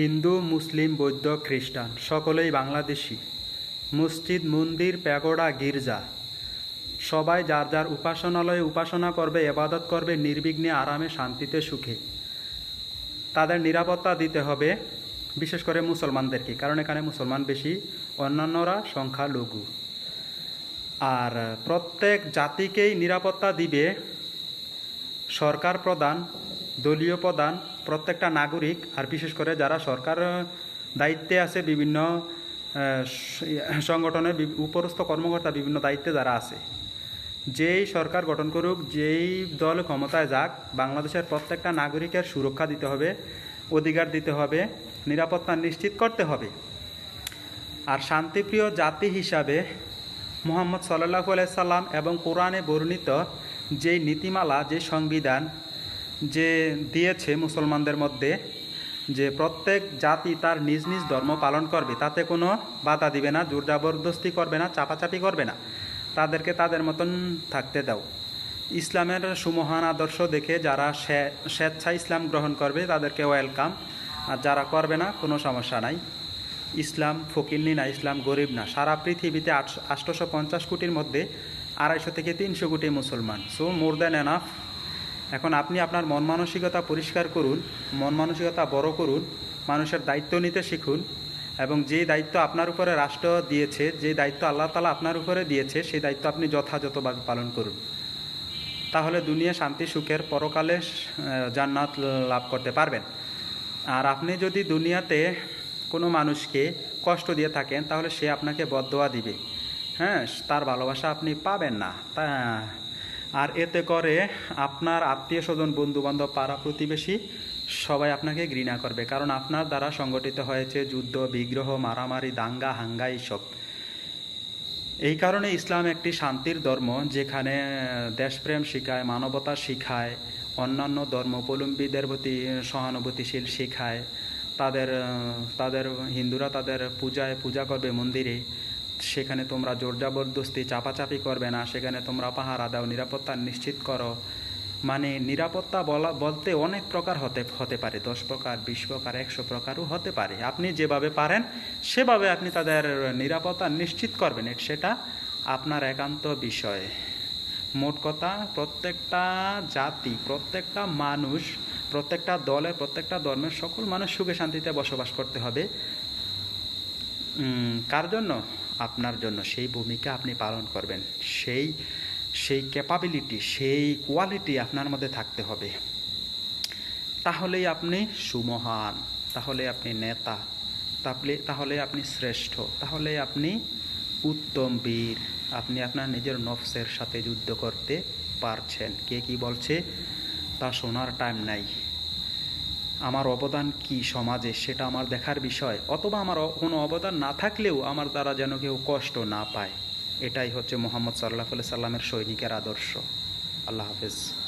হিন্দু, মুসলিম, বৌদ্ধ, খ্রিস্টান, সকলেই বাংলাদেশি। মসজিদ, মন্দির, প্যাগোডা, গির্জা। সবাই যার যার উপাসনালয়ে উপাসনা করবে, এবাদত করবে, নির্বিঘ্নে আরামে, শান্তিতে, সুখে। তাদের নিরাপত্তা দিতে হবে, বিশেষ করে মুসলমানদেরকে, কারণ এখানে মুসলমান বেশি, অন্যান্যরা সংখ্যা লঘু আর প্রত্যেক জাতিকেই নিরাপত্তা দিবে সরকার প্রধান, দলীয় প্রধান প্রত্যেকটা নাগরিক, আর বিশেষ করে যারা সরকার দায়িত্বে আছে বিভিন্ন সংগঠনের উপরস্থ কর্মকর্তা বিভিন্ন দায়িত্বে যারা আছে। যেই সরকার গঠন করুক, যেই দল ক্ষমতায় যাক, বাংলাদেশের প্রত্যেকটা নাগরিকের সুরক্ষা দিতে হবে, অধিকার দিতে হবে, নিরাপত্তা নিশ্চিত করতে হবে। আর শান্তিপ্রিয় জাতি হিসাবে মোহাম্মদ সাল্লাহ সাল্লাম এবং কোরআনে বর্ণিত যেই নীতিমালা, যে সংবিধান যে দিয়েছে মুসলমানদের মধ্যে যে প্রত্যেক জাতি তার নিজ নিজ ধর্ম পালন করবে, তাতে কোনো বাধা দিবে না জোর জবরদস্তি করবে না, চাপাচাপি করবে না। তাদেরকে তাদের মতন থাকতে দাও। ইসলামের সুমহান আদর্শ দেখে যারা স্বে- স্বেচ্ছায় ইসলাম গ্রহণ করবে, তাদেরকে ওয়েলকাম। আর যারা করবে না, কোনো সমস্যা নাই। ইসলাম ফকিরনি না, ইসলাম গরিব না। সারা পৃথিবীতে আটশো, আটশোশো পঞ্চাশ কোটির মধ্যে আড়াইশো থেকে তিনশো কোটি মুসলমান। So more than enough. এখন আপনি আপনার মন মানসিকতা পরিষ্কার করুন, মন মানসিকতা বড় করুন, মানুষের দায়িত্ব নিতে শিখুন এবং যে দায়িত্ব আপনার উপরে রাষ্ট্র দিয়েছে, যে দায়িত্ব আল্লাহ তালা আপনার উপরে দিয়েছে, সেই দায়িত্ব আপনি যথাযথভাবে পালন করুন। তাহলে দুনিয়া শান্তি, সুখের পরকালে জান্নাত লাভ করতে পারবেন। আর আপনি যদি দুনিয়াতে কোনো মানুষকে কষ্ট দিয়ে থাকেন, তাহলে সে আপনাকে বদদোয়া দিবে। হ্যাঁ তার ভালোবাসা আপনি পাবেন না। তা আর এতে করে আপনার আত্মীয় স্বজন বন্ধু বান্ধব পাড়া প্রতিবেশী সবাই আপনাকে ঘৃণা করবে। কারণ আপনার দ্বারা সংগঠিত হয়েছে যুদ্ধ, বিগ্রহ, মারামারি, দাঙ্গা, হাঙ্গা এইসব। এই কারণে ইসলাম একটি শান্তির ধর্ম, যেখানে দেশপ্রেম শিখায়, মানবতা শিখায়, অন্যান্য ধর্মাবলম্বীদের প্রতি সহানুভূতিশীল শিখায়। তাদের তাদের হিন্দুরা তাদের পূজায় পূজা করবে মন্দিরে। সেখানে তোমরা জোর জবরদস্তি চাপাচাপি করবে না, সেখানে তোমরা পাহারা দাও, নিরাপত্তা নিশ্চিত করো। মানে নিরাপত্তা বলা, বলতে অনেক প্রকার হতে হতে পারে, দশ প্রকার, বিশ প্রকার, একশো প্রকারও হতে পারে। আপনি যেভাবে পারেন, সেভাবে আপনি তাদের নিরাপত্তা নিশ্চিত করবেন। সেটা আপনার একান্ত বিষয়। মোট কথা, প্রত্যেকটা জাতি, প্রত্যেকটা মানুষ, প্রত্যেকটা দলের প্রত্যেকটা ধর্মের সকল মানুষ সুখে শান্তিতে বসবাস করতে হবে। কার জন্য? আপনার জন্য, সেই ভূমিকা আপনি পালন করবেন। সেই সেই ক্যাপাবিলিটি সেই কোয়ালিটি আপনার মধ্যে থাকতে হবে। তাহলেই আপনি সুমহান, তাহলে আপনি নেতা তাহলে তাহলে আপনি শ্রেষ্ঠ, তাহলে আপনি উত্তম বীর। আপনি আপনার নিজের নফসের সাথে যুদ্ধ করতে পারছেন। কে কি বলছে? তা শোনার টাইম নাই। আমার অবদান কি সমাজে? সেটা আমার দেখার বিষয়। অথবা আমার কোনো অবদান না থাকলেও আমার দ্বারা যেন কেউ কষ্ট না পায়। এটাই হচ্ছে মোহাম্মদ সাল্লাহ সাল্লামের সৈনিকের আদর্শ। আল্লাহ হাফেজ।